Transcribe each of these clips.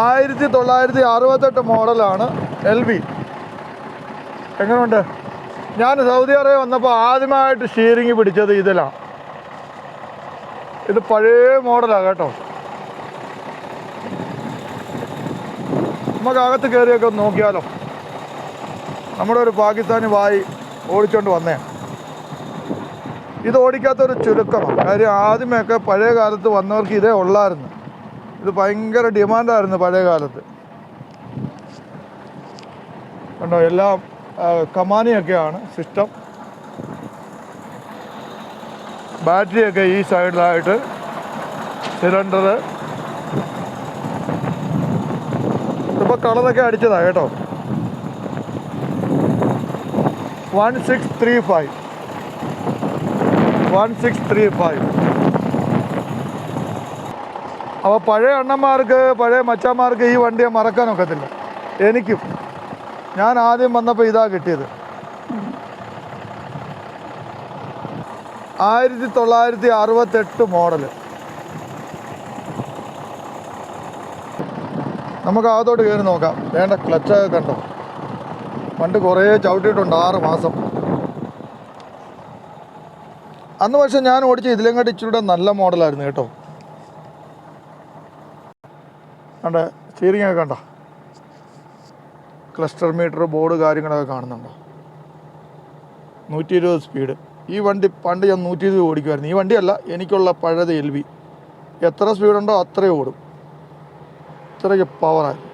ആയിരത്തി തൊള്ളായിരത്തി അറുപത്തെട്ട് മോഡലാണ് എൽ വി. എങ്ങനെയുണ്ട് ഞാൻ സൗദി അറേബ്യ വന്നപ്പോൾ ആദ്യമായിട്ട് സ്റ്റീറിങ് പിടിച്ചത് ഇതിലാണ് ഇത് പഴയ മോഡലാണ് കേട്ടോ. നമുക്ക് അകത്ത് കയറിയൊക്കെ ഒന്ന് നോക്കിയാലോ. നമ്മുടെ ഒരു പാകിസ്ഥാനി വായി ഓടിച്ചോണ്ട് വന്നേ. ഇത് ഓടിക്കാത്തൊരു ചുരുക്കമാണ് കാര്യം ആദ്യമൊക്കെ പഴയ കാലത്ത് വന്നവർക്ക് ഇതേ ഉള്ളായിരുന്നു. ഇത് ഭയങ്കര ഡിമാൻഡായിരുന്നു പഴയ കാലത്ത് കണ്ടോ എല്ലാം കമാനിയൊക്കെയാണ് സിസ്റ്റം. ബാറ്ററിയൊക്കെ ഈ സൈഡിലായിട്ട് സിലിണ്ടർ ഇപ്പോൾ കളറൊക്കെ അടിച്ചതാണ് കേട്ടോ. One six three five. One six three five. അപ്പോൾ പഴയ അണ്ണന്മാർക്ക് പഴയ മച്ചന്മാർക്ക് ഈ വണ്ടിയെ മറക്കാൻ ഒക്കത്തില്ല. എനിക്കും. ഞാൻ ആദ്യം വന്നപ്പോൾ ഇതാ കിട്ടിയത്. ആയിരത്തി തൊള്ളായിരത്തി അറുപത്തെട്ട് മോഡൽ. നമുക്ക് അകത്തോട്ട് കയറി നോക്കാം. വേണ്ട ക്ലച്ചൊക്കെ കണ്ടോ? പണ്ട് കുറേ ചവിട്ടിയിട്ടുണ്ട് ആറ് മാസം. അന്ന് പക്ഷെ ഞാൻ ഓടിച്ച ഇതിലെങ്ങാട്ട് ഇച്ചിരി നല്ല മോഡലായിരുന്നു കേട്ടോ. കണ്ട സ്റ്റിയറിംഗ് ഒക്കെ കണ്ടോ? ക്ലസ്റ്റർ മീറ്റർ ബോർഡ് കാര്യങ്ങളൊക്കെ കാണുന്നുണ്ടോ? നൂറ്റി ഇരുപത് സ്പീഡ് ഈ വണ്ടി പണ്ട് ഞാൻ നൂറ്റി ഇരുപത് ഓടിക്കുമായിരുന്നു ഈ വണ്ടിയല്ല എനിക്കുള്ള പഴയത് എൽ വി എത്ര സ്പീഡുണ്ടോ അത്രയും ഓടും. ഇത്രയ്ക്ക് പവറായിരുന്നു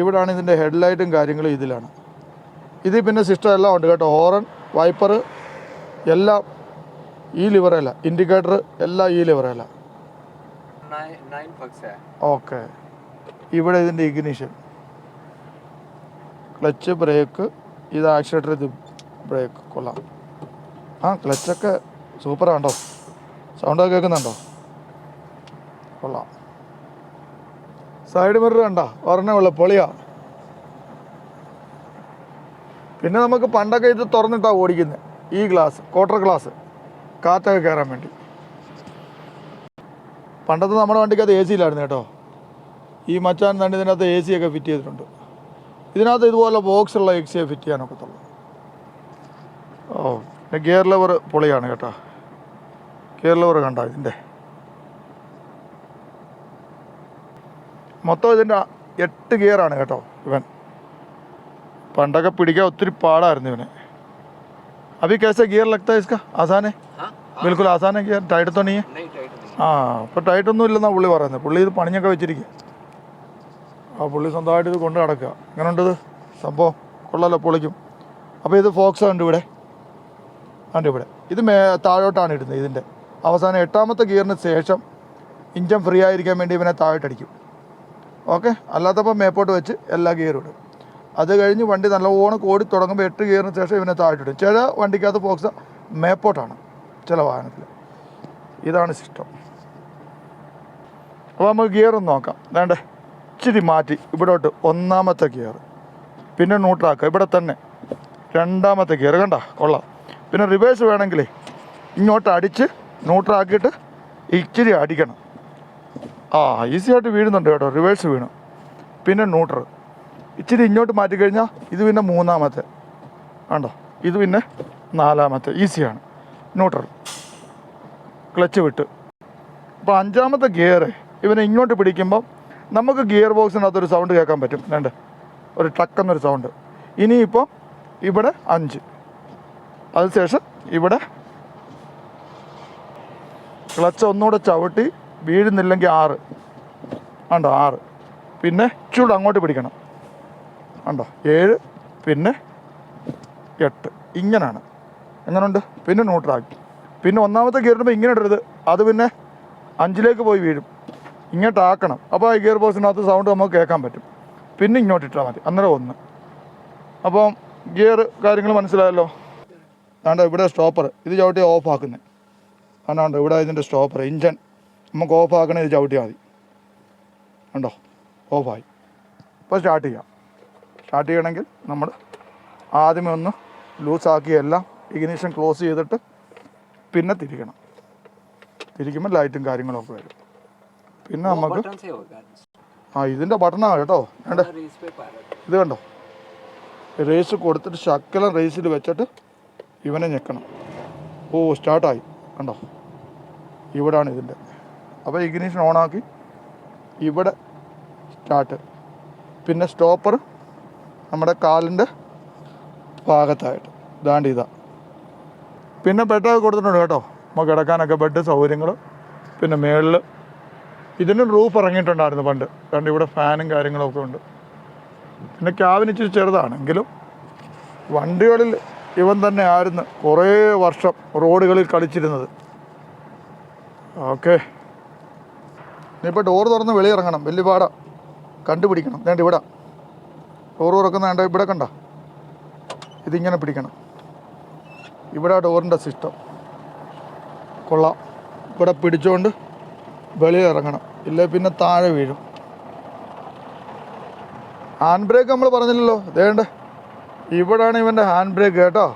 ഇവിടാണ് ഇതിന്റെ ഹെഡ്ലൈറ്റും കാര്യങ്ങളും ഇതിലാണ്. ഇതിൽ പിന്നെ സിസ്റ്റം എല്ലാം ഉണ്ട് കേട്ടോ. ഹോറൺ വൈപ്പർ എല്ലാം ഈ ലിവറല്ല ഇൻഡിക്കേറ്റർ എല്ലാം ഈ ലിവറല്ല ഓക്കെ ഇവിടെ ഇതിന്റെ ഇഗ്നിഷൻ ക്ലച്ച് ബ്രേക്ക് ഇത് ആക്സിലേറ്റർ ഇത് ബ്രേക്ക് കൊള്ളാം. ആ ക്ലച്ചൊക്കെ സൂപ്പറാണ്ടോ സൗണ്ടൊക്കെ കേൾക്കുന്നുണ്ടോ? കൊള്ളാം. സൈഡ് മിറർ കണ്ട? ഒരെണ്ണേ ഉള്ളു പൊളിയാ. പിന്നെ നമുക്ക് പണ്ടൊക്കെ ഇത് തുറന്നിട്ടാണ് ഓടിക്കുന്നത് ഈ ഗ്ലാസ് ക്വാർട്ടർ ഗ്ലാസ് കാറ്റൊക്കെ കയറാൻ വേണ്ടി. പണ്ടത്തെ നമ്മുടെ വണ്ടിക്കകത്ത് എ സി ഇല്ലായിരുന്നു കേട്ടോ. ഈ മച്ചാൻ തന്നെ ഇതിനകത്ത് എ സിയൊക്കെ ഫിറ്റ് ചെയ്തിട്ടുണ്ട്. ഇതിനകത്ത് ഇതുപോലെ ബോക്സുള്ള എക്സിയെ ഫിറ്റ് ചെയ്യാനൊക്കത്തുള്ളൂ ഓ പിന്നെ ഗിയർ ലെവർ പൊളിയാണ് കേട്ടോ. ഗിയർ ലെവർ കണ്ട ഇതിന്റെ? മൊത്തം ഇതിന്റെ എട്ട് ഗിയറാണ് കേട്ടോ ഇവൻ. പണ്ടൊക്കെ പിടിക്കാൻ ഒത്തിരി പാടായിരുന്നു ഇവനെ. അഭി കേസ ഗിയർ ലഗ്താ ആസാനെ? ബിൽക്കുൽ ആസാനെ ഗിയർ ടൈറ്റ് തുണിയേ ആ അപ്പോൾ ടൈറ്റൊന്നും ഇല്ലെന്നാണ് പുള്ളി പറയുന്നത് പുള്ളി ഇത് പണിഞ്ഞൊക്കെ വെച്ചിരിക്കുക ആ പുള്ളി സ്വന്തമായിട്ട് ഇത് കൊണ്ട് നടക്കുക അങ്ങനെ ഇത്? സംഭവം? കൊള്ളാലോ പൊളിക്കും അപ്പോൾ ഇത് ഫോക്സ് ഉണ്ട് ഇവിടെ. ഉണ്ട് ഇവിടെ. ഇത് മേ താഴോട്ടാണ് ഇടുന്നത് ഇതിന്റെ അവസാനം എട്ടാമത്തെ ഗിയറിന് ശേഷം ഇഞ്ചൻ ഫ്രീ ആയിരിക്കാൻ വേണ്ടി ഇവനെ താഴോട്ടടിക്കും. ഓക്കെ അല്ലാത്തപ്പോൾ മേപ്പോട്ട് വെച്ച് എല്ലാ ഗിയറും ഇടും. അത് കഴിഞ്ഞ് വണ്ടി നല്ലവണ്ണം കോടി തുടങ്ങുമ്പോൾ എട്ട് ഗിയറിന് ശേഷം ഇവനെ താഴോട്ടിടും. ചില വണ്ടിക്കകത്ത് ഫോക്സ് മേപ്പോട്ടാണ് ചില വാഹനത്തിൽ ഇതാണ് സിസ്റ്റം അപ്പോൾ നമുക്ക് ഗിയർ ഒന്ന് നോക്കാം. വേണ്ടേ ഇച്ചിരി മാറ്റി. ഇവിടോട്ട് ഒന്നാമത്തെ ഗിയർ പിന്നെ ന്യൂട്രാക്കുക ഇവിടെ തന്നെ രണ്ടാമത്തെ ഗിയർ കണ്ട? കൊള്ളാം. പിന്നെ റിവേഴ്സ് വേണമെങ്കിൽ ഇങ്ങോട്ട് അടിച്ച് ന്യൂട്രാക്കിയിട്ട് ഇച്ചിരി അടിക്കണം. ആ ഈസി ആയിട്ട് വീഴുന്നുണ്ട് കേട്ടോ. റിവേഴ്സ് വീണു. പിന്നെ ന്യൂട്രൽ ഇച്ചിരി ഇങ്ങോട്ട് മാറ്റി മാറ്റിക്കഴിഞ്ഞാൽ ഇത് പിന്നെ മൂന്നാമത്തെ. കണ്ടോ? ഇത് പിന്നെ നാലാമത്തെ. ഈസിയാണ് ന്യൂട്രൽ ക്ലച്ച് വിട്ട്. അപ്പോൾ അഞ്ചാമത്തെ ഗിയർ ഇവനെ ഇങ്ങോട്ട് പിടിക്കുമ്പോൾ നമുക്ക് ഗിയർ ബോക്സിനകത്ത് ഒരു സൗണ്ട് കേൾക്കാൻ പറ്റും. രണ്ട് ഒരു ടക്കെന്നൊരു സൗണ്ട് ഇനിയിപ്പോൾ ഇവിടെ അഞ്ച്. അതിനുശേഷം ഇവിടെ ക്ലച്ച് ഒന്നുകൂടെ ചവിട്ടി വീഴുന്നില്ലെങ്കിൽ ആറ്. ഉണ്ടോ ആറ്. പിന്നെ ചൂട് അങ്ങോട്ട് പിടിക്കണം. ഉണ്ടോ ഏഴ് പിന്നെ എട്ട്. ഇങ്ങനെയാണ് എങ്ങനെയുണ്ട് പിന്നെ ന്യൂട്രാക്കി പിന്നെ ഒന്നാമത്തെ ഗിയർ ഇടുമ്പോൾ ഇങ്ങനെ ഇടരുത്. അത് പിന്നെ അഞ്ചിലേക്ക് പോയി വീഴും. ഇങ്ങോട്ടാക്കണം. അപ്പോൾ ഈ ഗിയർ ബോക്സിനകത്ത് സൗണ്ട് നമുക്ക് കേൾക്കാൻ പറ്റും. പിന്നെ ഇങ്ങോട്ട് ഇട്ടാൽ മതി. അന്നേരം ഒന്ന്. അപ്പം ഗിയർ കാര്യങ്ങൾ മനസ്സിലായല്ലോ? അതാണ്ട് ഇവിടെ സ്റ്റോപ്പർ ഇത് ചവിട്ടി ഓഫ് ആക്കുന്നത് അതാണ്ട് ഇവിടെ ഇതിന്റെ സ്റ്റോപ്പർ ഇഞ്ചൻ നമുക്ക് ഓഫ് ആക്കണേ ഇത് ചവിട്ടിയാൽ മതി. ഉണ്ടോ ഓഫായി ഇപ്പോൾ സ്റ്റാർട്ട് ചെയ്യാം. സ്റ്റാർട്ട് ചെയ്യണമെങ്കിൽ നമ്മൾ ആദ്യമേ ഒന്ന് ലൂസാക്കി എല്ലാം ഇഗ്നീഷൻ ക്ലോസ് ചെയ്തിട്ട് പിന്നെ തിരിക്കണം. തിരിക്കുമ്പോൾ ലൈറ്റും കാര്യങ്ങളൊക്കെ വരും. പിന്നെ നമുക്ക് ആ ഇതിന്റെ ബട്ടണാണ് കേട്ടോ. വേണ്ടേ? ഇത് കണ്ടോ? റേസ് കൊടുത്തിട്ട് ശക്കലം റേസിൽ വെച്ചിട്ട് ഇവനെ ഞെക്കണം. ഓ സ്റ്റാർട്ടായി കണ്ടോ? ഇവിടാണ് ഇതിന്റെ അപ്പോൾ ഇഗ്നീഷൻ ഓണാക്കി ഇവിടെ സ്റ്റാർട്ട് പിന്നെ സ്റ്റോപ്പർ നമ്മുടെ കാലിന്റെ ഭാഗത്തായിട്ട്. ഇതാണ്ട് ഇതാ. പിന്നെ ബെഡൊക്കെ കൊടുത്തിട്ടുണ്ട് കേട്ടോ. നമുക്ക് കിടക്കാനൊക്കെ ബെഡ് സൗകര്യങ്ങൾ പിന്നെ മേളിൽ ഇതിന് റൂഫ് ഇറങ്ങിയിട്ടുണ്ടായിരുന്നു പണ്ട്. കാരണം ഇവിടെ ഫാനും കാര്യങ്ങളൊക്കെ ഉണ്ട്. പിന്നെ ക്യാബിന് ഇച്ചിരി ചെറുതാണ്. എങ്കിലും വണ്ടികളിൽ ഇവൻ തന്നെ ആയിരുന്നു കുറേ വർഷം റോഡുകളിൽ കളിച്ചിരുന്നത്. ഓക്കെ ഇനിയിപ്പോൾ ഡോർ തുറന്ന് വെളിയിറങ്ങണം വലിയ പാടാ. കണ്ടുപിടിക്കണം. വേണ്ട ഇവിടെ. ഡോർ തുറക്കുന്ന വേണ്ട ഇവിടെ കണ്ട? ഇതിങ്ങനെ പിടിക്കണം. ഇവിടെ ഡോറിന്റെ സിസ്റ്റം കൊള്ളാം. ഇവിടെ പിടിച്ചുകൊണ്ട് വെളിയിലിറങ്ങണം. ഇല്ലേ പിന്നെ താഴെ വീഴും. ഹാൻഡ് ബ്രേക്ക് നമ്മൾ പറഞ്ഞില്ലല്ലോ. ദേണ്ട ഇവിടാണ് ഇവന്റെ ഹാൻഡ് ബ്രേക്ക് കേട്ടോ.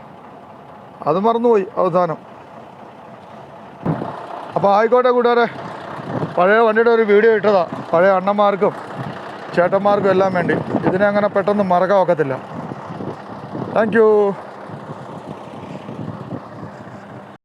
അത് മറന്നുപോയി അവസാനം. അപ്പോൾ ആയിക്കോട്ടെ കൂട്ടുകാരെ. പഴയ വണ്ടിയുടെ ഒരു വീഡിയോ ഇട്ടതാ. പഴയ അണ്ണന്മാർക്കും ചേട്ടന്മാർക്കും എല്ലാം വേണ്ടി. ഇതിനെ അങ്ങനെ പെട്ടെന്ന് മറക്കാൻ ഒക്കത്തില്ല. താങ്ക്